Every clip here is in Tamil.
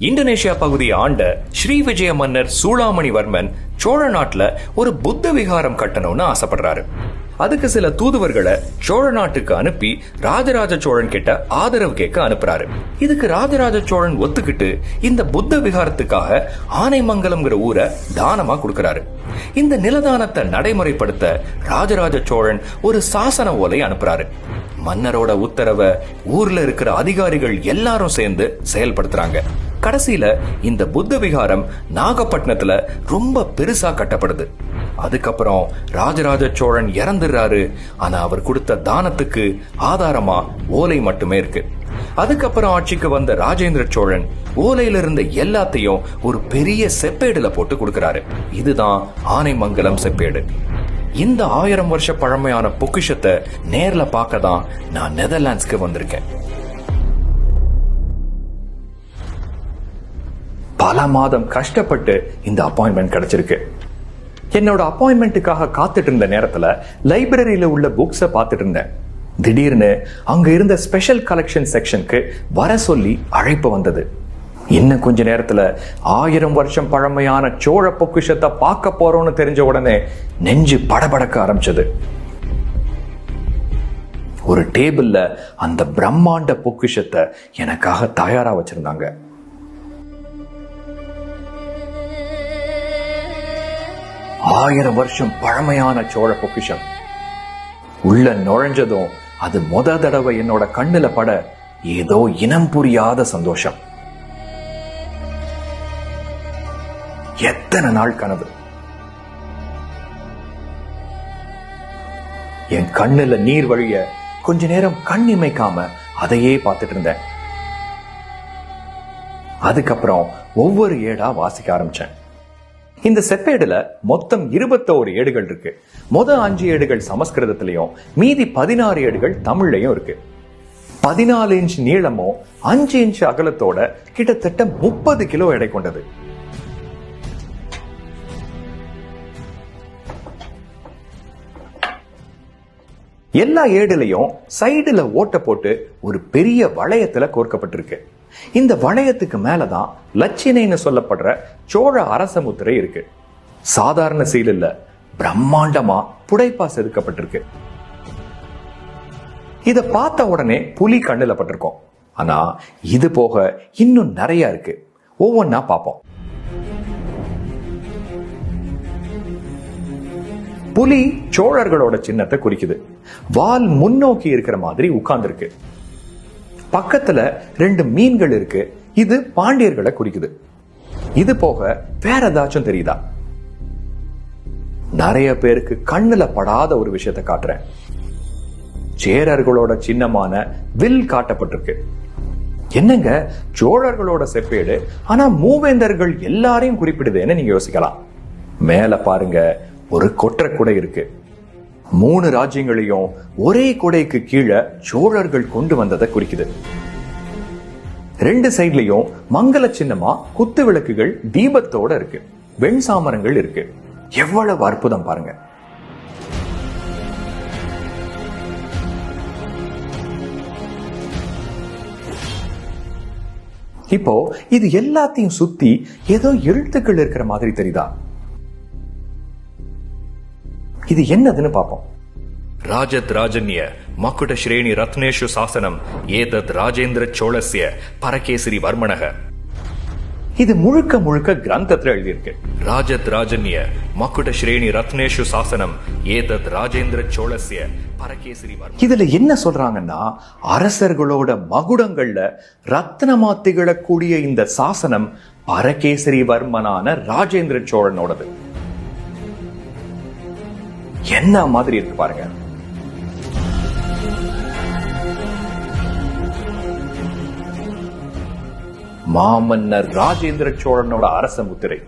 இந்தோனேஷியா பகுதியை ஆண்ட ஸ்ரீ விஜய மன்னர் சூளாமணிவர்மன் சோழ நாட்டுல ஒரு புத்த விகாரம் கட்டணும்னு ஆசைப்படுறாரு. அதுக்கு சில தூதுவர்களை சோழ நாட்டுக்கு அனுப்பி ராஜராஜ சோழன் கிட்ட ஆதரவு கேட்க அனுப்புறாரு. இதுக்கு ராஜராஜ சோழன் ஒத்துக்கிட்டு இந்த புத்த விகாரத்துக்காக ஆனைமங்கலம்ங்கிற ஊரை தானமா கொடுக்கறாரு. இந்த நிலதானத்தை நடைமுறைப்படுத்த ராஜராஜ சோழன் ஒரு சாசன ஓலை அனுப்புறாரு. மன்னரோட உத்தரவை ஊர்ல இருக்கிற அதிகாரிகள் எல்லாரும் சேர்ந்து செயல்படுத்துறாங்க. கடைசியில இந்த புத்த விகாரம் நாகப்பட்டினத்துல ரொம்ப பெருசா கட்டப்படுது. அதுக்கப்புறம் ராஜராஜ சோழன் இறந்துடுறாரு. ஆனா அவர் கொடுத்த தானத்துக்கு ஆதாரமா ஓலை மட்டுமே இருக்கு. அதுக்கப்புறம் ஆட்சிக்கு வந்த ராஜேந்திர சோழன் ஓலையில இருந்த எல்லாத்தையும் ஒரு பெரிய செப்பேடுல போட்டு கொடுக்கிறாரு. இதுதான் ஆனைமங்கலம் செப்பேடு. இந்த ஆயிரம் வருஷ பழமையான பொக்கிஷத்தை நேர்ல பார்க்க தான் நான் நெதர்லாண்ட்ஸ்க்கு வந்திருக்கேன். பல மாதம் கஷ்டப்பட்டு இந்த அப்பாயின்மெண்ட் கிடைச்சிருக்கு. என்னோட அப்பாயின்மெண்ட்டுக்காக காத்துட்டு இருந்த நேரத்துல லைப்ரரியில உள்ள புக்ஸை பார்த்துட்டு இருந்தேன். திடீர்னு அங்க இருந்த ஸ்பெஷல் கலெக்ஷன் செக்ஷனுக்கு வர சொல்லி அழைப்பு வந்தது. இன்னும் கொஞ்ச நேரத்துல ஆயிரம் வருஷம் பழமையான சோழ பொக்கிஷத்தை பார்க்க போறோம்னு தெரிஞ்ச உடனே நெஞ்சு படபடக்க ஆரம்பிச்சது. ஒரு டேபிள்ல அந்த பிரம்மாண்ட பொக்கிஷத்தை எனக்காக தயாரா வச்சிருந்தாங்க. ஆயிரம் வருஷம் பழமையான சோழ பொக்கிஷம். உள்ள நுழைஞ்சதும் அது முத தடவை என்னோட கண்ணில் பட ஏதோ இனம் புரியாத சந்தோஷம். எத்தனை நாள் கனவு? என் கண்ணுல நீர் வழிய கொஞ்ச நேரம் கண் இமைக்காம அதையே பார்த்துட்டு இருந்தேன். அதுக்கப்புறம் ஒவ்வொரு ஏடா வாசிக்க ஆரம்பிச்சேன். இந்த செப்பேடுல மொத்தம் இருபத்தோரு ஏடுகள் இருக்கு. மொத அஞ்சு ஏடுகள் சமஸ்கிருதத்திலையும் மீதி பதினாறு ஏடுகள் தமிழ்லயும் இருக்கு. பதினாலு இன்ச் நீளமும் அஞ்சு இன்ச் அகலத்தோட கிட்டத்தட்ட முப்பது கிலோ எடை கொண்டது. எல்லா ஏடுலையும் சைடுல ஓட்ட போட்டு ஒரு பெரிய வளையத்துல கோர்க்கப்பட்டிருக்கு. இந்த வளையத்துக்கு மேலதான் லட்சினைன்னு சொல்லப்படுற சோழ அரச முத்திரை இருக்கு. சாதாரண சீல் இல்ல பிரம்மாண்டமா புடைப்பா செதுக்கப்பட்டிருக்கு இத பார்த்த உடனே புலி கண்ணுல பட்டிருக்கோம். ஆனா இது போக இன்னும் நிறைய இருக்கு. ஒவ்வொன்னா பார்ப்போம். புலி சோழர்களோட சின்னத்தை குறிக்குது. வால் முன்னோக்கி இருக்கிற மாதிரி உட்கார்ந்துருக்கு. பக்கத்துல ரெண்டு மீன்கள் இருக்கு. இது பாண்டியர்களை குறிக்குது. இது போக வேற ஏதாச்சும் தெரியுதா? நிறைய பேருக்கு கண்ணுல படாத ஒரு விஷயத்தை காட்டுறேன். சேரர்களோட சின்னமான வில் காட்டப்பட்டிருக்கு. என்னங்க? சோழர்களோட செப்பேடு. ஆனா மூவேந்தர்கள் எல்லாரையும் குறிப்பிடுதுன்னு நீங்க யோசிக்கலாம். மேல பாருங்க. ஒரு கொற்ற குடை இருக்கு. மூணு ராஜ்யங்களையும் ஒரே குடைக்கு கீழே சோழர்கள் கொண்டு வந்ததை குறிக்குது. ரெண்டு சைட்லயும் மங்கள சின்னமா குத்து விளக்குகள் தீபத்தோட இருக்கு. வெண் சாமரங்கள் இருக்கு. எவ்வளவு அற்புதம் பாருங்க. இப்போ இது எல்லாத்தையும் சுத்தி ஏதோ எழுத்துக்கள் இருக்கிற மாதிரி தெரியுதா? இது என்னதுன்னு பார்ப்போம். ராஜத் ராஜன்ய மக்குட ஸ்ரேணி ரத்னேஷு சாசனம் ஏதத் ராஜேந்திர சோழஸ்ய பரகேசரி வர்மணக இது முழுக்க முழுக்க கிரந்தத்துல எழுதியிருக்கு. ராஜத் ராஜன்ய மக்குட ஸ்ரேணி ரத்னேஷு சாசனம் ஏதத் ராஜேந்திர சோழஸ்ய பரகேசரி இதுல என்ன சொல்றாங்கன்னா அரசர்களோட மகுடங்கள்ல ரத்னமா திகழக்கூடிய இந்த சாசனம் பரகேசரி வர்மனான ராஜேந்திர சோழனோடது. என்ன மாதிரி இருக்கு பாருங்க. மாமன்னர் ராஜேந்திர சோழனோட அரச முத்திரை.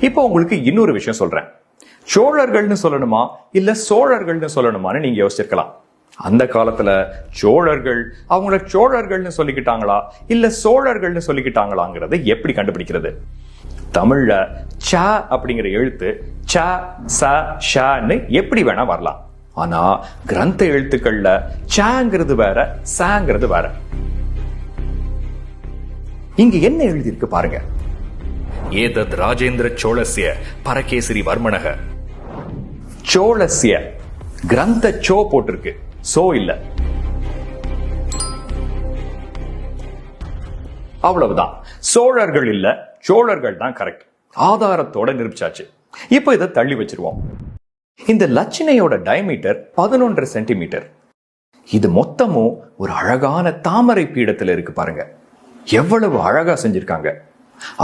இப்போ உங்களுக்கு இன்னொரு விஷயம் சொல்றேன். சோழர்கள்னு சொல்லணுமா? இல்ல சோழர்கள்னு சொல்லணுமான்னு நீங்க யோசிச்சிருக்கலாம். அந்த காலத்துல சோழர்கள் அவங்கள சோழர்கள்னு சொல்லிக்கிட்டாங்களா? இல்ல சோழர்கள்னு சொல்லிக்கிட்டாங்களாங்கிறத எப்படி கண்டுபிடிக்கிறது? தமிழ்ல ச அப்படிங்கிற எழுத்து ச ச ஷான்னு எப்படி வேணா வரலாம். ஆனா கிரந்த எழுத்துக்கள்ல சாங்கிறது வேற சாங்கிறது வேற. இங்க என்ன எழுதியிருக்கு பாருங்க. ஏதத் ராஜேந்திர சோழசிய பரகேசரி வர்மனக. சோழசிய கிரந்த சோ போட்டிருக்கு. சோ இல்ல. அவ்வளவுதான். சோழர்கள் இல்ல சோழர்கள் தான் கரெக்ட் ஆதாரத்தோட நிரூபிச்சாச்சு. இப்போ இதை தள்ளி வச்சிருவோம். இந்த லட்சணையோட டயமீட்டர் பதினொன்று சென்டிமீட்டர் இது மொத்தமும் ஒரு அழகான தாமரை பீடத்துல இருக்கு பாருங்க. எவ்வளவு அழகா செஞ்சிருக்காங்க.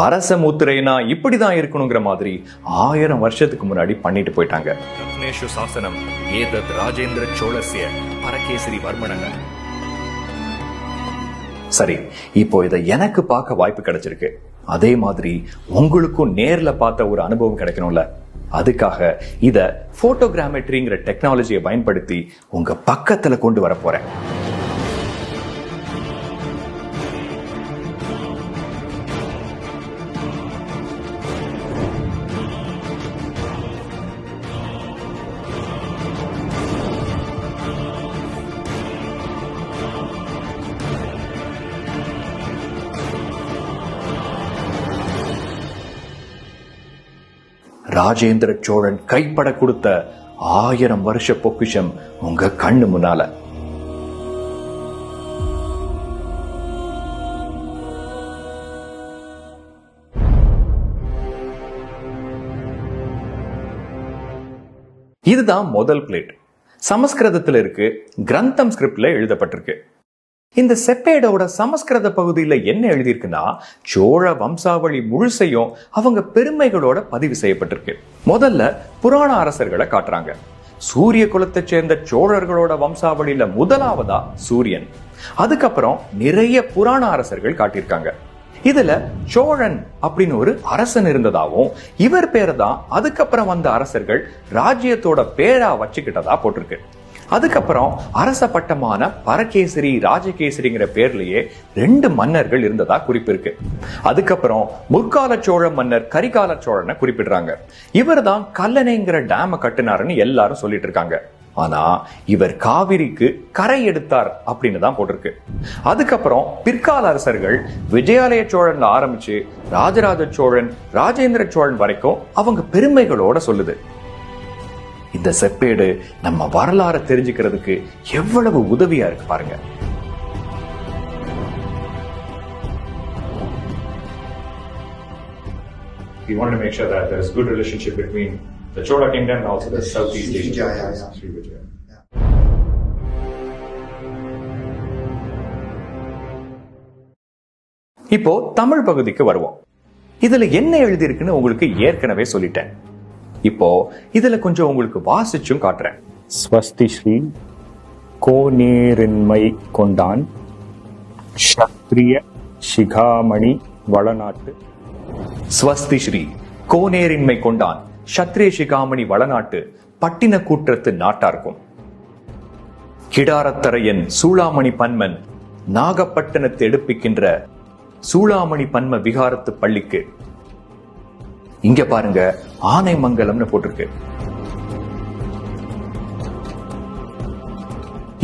அரச முத்திரைனா இப்படிதான் இருக்கணுங்கிற மாதிரி ஆயிரம் வருஷத்துக்கு முன்னாடி பண்ணிட்டு போயிட்டாங்க. ரத்னேஷு சாசனம் ஏதத் ராஜேந்திர சோழசிய பரகேசரி வர்மணங்க சரி இப்போ இதை எனக்கு பார்க்க வாய்ப்பு கிடைச்சிருக்கு. அதே மாதிரி உங்களுக்கும் நேர்ல பார்த்த ஒரு அனுபவம் கிடைக்கணும்ல? அதுக்காக இதை ஃபோட்டோகிராமெட்ரிங்கிற டெக்னாலஜியை பயன்படுத்தி உங்க பக்கத்துல கொண்டு வர போறேன். ராஜேந்திர சோழன் கைப்பட கொடுத்த ஆயிரம் வருஷ பொக்கிஷம் உங்க கண்ணு முன்னால. இதுதான் முதல் பிளேட் சமஸ்கிருதத்துல இருக்கு கிரந்தம் ஸ்கிரிப்ட்ல எழுதப்பட்டிருக்கு. இந்த செப்பேடோட சமஸ்கிருத பகுதியில் என்ன எழுதியிருக்குன்னா சோழ வம்சாவளி முழுசையும் அவங்க பெருமைகளோட பதிவு செய்யப்பட்டிருக்கு. முதல்ல புராண அரசர்களை காட்டுறாங்க. சூரிய குலத்தை சேர்ந்த சோழர்களோட வம்சாவளியில முதலாவதா சூரியன். அதுக்கப்புறம் நிறைய புராண அரசர்கள் காட்டியிருக்காங்க. இதுல சோழன் அப்படின்னு ஒரு அரசன் இருந்ததாவும் இவர் பேரை தான் அதுக்கப்புறம் வந்த அரசர்கள் ராஜ்யத்தோட பேரா வச்சுக்கிட்டதா போட்டிருக்கு. அதுக்கப்புறம் அரச பட்டமான பரகேசரி ராஜகேசரிங்கிற பேர்லயே ரெண்டு மன்னர்கள் இருந்ததா குறிப்பிருக்கு. அதுக்கப்புறம் முற்கால சோழ மன்னர் கரிகால சோழனை குறிப்பிடுறாங்க. இவர் தான் கல்லணைங்கிற டேம கட்டினாருன்னு எல்லாரும் சொல்லிட்டு இருக்காங்க. ஆனா இவர் காவிரிக்கு கரை எடுத்தார் அப்படின்னு தான் போட்டிருக்கு. அதுக்கப்புறம் பிற்கால அரசர்கள் விஜயாலய சோழன்ல ஆரம்பிச்சு ராஜராஜ சோழன் ராஜேந்திர சோழன் வரைக்கும் அவங்க பெருமைகளோட சொல்லுது. இந்த செப்பேடு நம்ம வரலாறை தெரிஞ்சுக்கிறதுக்கு எவ்வளவு உதவியா இருக்கு பாருங்க We wanted to make sure that there's good relationship between the Chola kingdom and also the Southeast Asian Yeah, yeah, yeah. Srivijaya. இப்போ தமிழ் பகுதிக்கு வருவோம் இதுல என்ன எழுதியிருக்குன்னு உங்களுக்கு ஏற்கனவே சொல்லிட்டேன் இப்போ இதுல கொஞ்சம் உங்களுக்கு வாசிச்சும் காட்டுறேன். ஸ்வஸ்தி ஸ்ரீ கோநேரின்மை கொண்டான் க்ஷத்ரிய சிகாமணி வளநாட்டு. ஸ்வஸ்தி ஸ்ரீ கோனேரின்மை கொண்டான் சத்ரிய சிகாமணி வளநாட்டு பட்டின கூற்றத்து நாட்டார்க்கும். கிடாரத்தரையன் சூளாமணி பன்மன் நாகப்பட்டினத்தை எடுப்பிக்கின்ற சூளாமணி பன்ம விகாரத்து பள்ளிக்கு இங்க பாருங்க ஆனைமங்கலம்னு போட்டிருக்கு.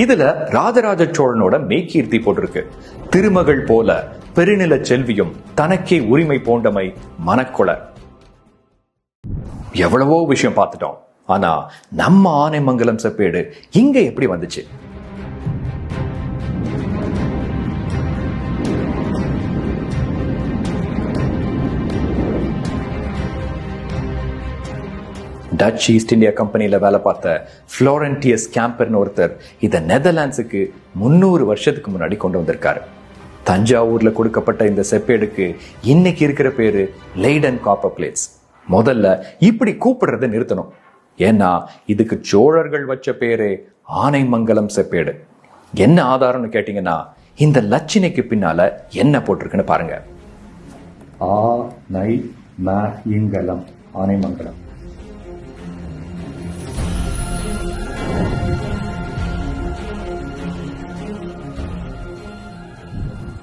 இதுல ராஜராஜ சோழனோட மெய்கீர்த்தி போட்டிருக்கு. திருமகள் போல பெருநில செல்வியும் தனக்கே உரிமை போண்டமை மனக்கொள எவ்வளவோ விஷயம் பார்த்துட்டோம். ஆனா நம்ம ஆனைமங்கலம் செப்பேடு இங்க எப்படி வந்துச்சு? டச் ஈஸ்ட் இந்தியா கம்பெனியில் வேலை பார்த்த ஃப்ளோரன்டியஸ் கேம்பர்னு ஒருத்தர் இதை நெதர்லாண்ட்ஸுக்கு முன்னூறு வருஷத்துக்கு முன்னாடி கொண்டு வந்திருக்காரு. தஞ்சாவூரில் கொடுக்கப்பட்ட இந்த செப்பேடுக்கு இன்னைக்கு இருக்கிற பேரு லைடன் காப்பர் பிளேட்ஸ் முதல்ல இப்படி கூப்பிடுறத நிறுத்தணும். ஏன்னா இதுக்கு சோழர்கள் வச்ச பேரே ஆனைமங்கலம் செப்பேடு. என்ன ஆதாரம்னு கேட்டிங்கன்னா இந்த லட்சணைக்கு பின்னால என்ன போட்டிருக்குன்னு பாருங்க. ஆ நை ம இங்கலம் ஆனைமங்கலம்.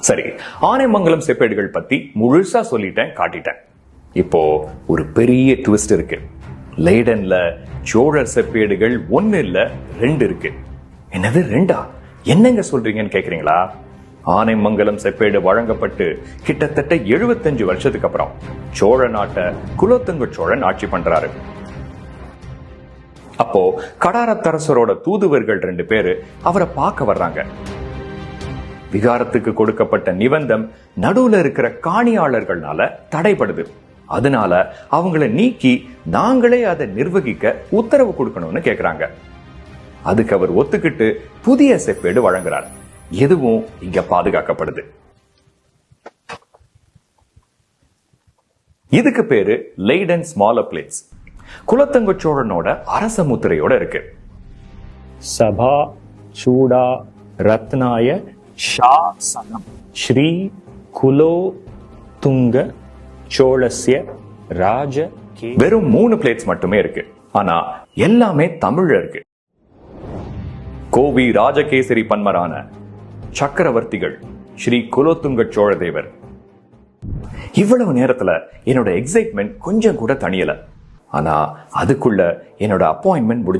சரி ஆனைமங்கலம் செப்பேடுகள் பத்தி முழுசா சொல்லிட்டேன் காட்டிட்டேன். இப்போ ஒரு பெரிய ட்விஸ்ட் இருக்கு. லைடன்ல சோழர் செப்பேடுகள் ஒன்னு இல்ல ரெண்டு இருக்கு. என்னது ரெண்டா? என்னங்க சொல்றீங்கன்னு கேக்குறீங்களா? ஆனைமங்கலம் செப்பேடு வழங்கப்பட்டு கிட்டத்தட்ட 75 வருஷத்துக்கு அப்புறம் சோழ நாட்டை குலோத்துங்க சோழன் ஆட்சி பண்றாரு. அப்போ கடாரத்தரசரோட தூதுவர்கள் ரெண்டு பேரு அவரை பார்க்க வர்றாங்க. விகாரத்துக்கு கொடுக்கப்பட்ட நிபந்தம் நடுவுல இருக்கிற காணியாளர்கள்னால தடைப்படுது அதனால அவங்கள நீக்கி நாங்களே அதை நிர்வகிக்க உத்தரவு கொடுக்கணும்னு கேக்குறாங்க. அதுக்கு அவர் ஒத்துக்கிட்டு புதிய செப்பேடு வழங்குறார். எதுவும் இங்க பாதுகாக்கப்படுது. இதுக்கு பேரு லைடன் ஸ்மாலர் பிளேட்ஸ் குலத்தங்க சோழனோட அரச முத்திரையோட இருக்கு. சபா சூடா ரத்னாய சாசனம் ஸ்ரீ குலோ துங்க சோழஸ்ய ராஜ கே வெறும் மூணு பிளேட்ஸ் மட்டுமே இருக்கு. ஆனா எல்லாமே தமிழ்ல இருக்கு. கோவி ராஜகேசரி பன்மரான சக்கரவர்த்திகள் ஸ்ரீ குலோத்துங்க சோழதேவர். இவ்வளவு நேரத்துல என்னோட எக்ஸைட்மெண்ட் கொஞ்சம் கூட தனியல ஆனா அதுக்குள்ள என்னோட அப்பாயின்மெண்ட் முடிஞ்சு